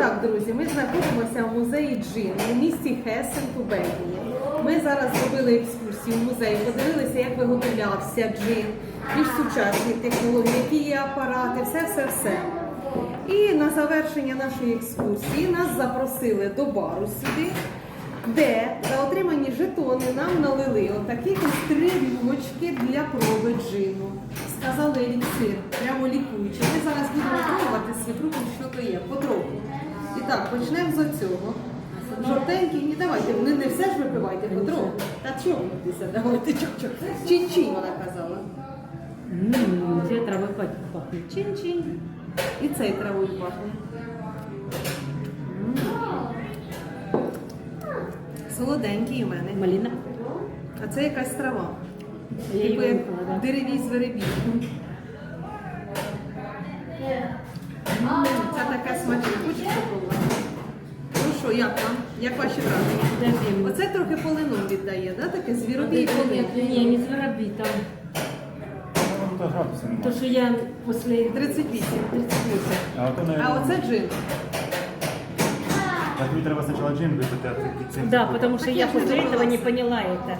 так, друзі, ми знаходимося в музеї джину у місті Хесен у Бельгії. Ми зараз зробили екскурсію в музеї, подивилися, як виготовлявся джин, більш сучасні технології, які є апарати, все, все, все. І на завершення нашої екскурсії нас запросили до бару сюди, де за отримані жетони нам налили отакі три рюмочки для проби джину. Сказали еліксир, прямо лікуючи. Ми зараз будемо пробувати світруком, що то є, потроху. Так, почнемо з оцього. Жовтенький, ні, давайте, не, не все ж випивайте, потроху. Та чого ви давайте, чок-чок. Чин-чин, вона казала. Ммм, це трави пах- пахнуть. Чин-чин. І цей травою пахне. Солоденький у мене. Маліна. А це якась трава. Я Типу її як вимкнула, да. деревій зверебій. Смачне. Хочеш попробувати? Ну що, як вам? Як ваші враження? Оце трохи полином віддає, да? таке звіробій полин. Ні, не звіробій, там. То що я після 38. 38. А А оце джин. Так тобі треба спочатку джин випити, а тоді цим. Да, потому что Так я я ж не после этого добралась. не поняла это.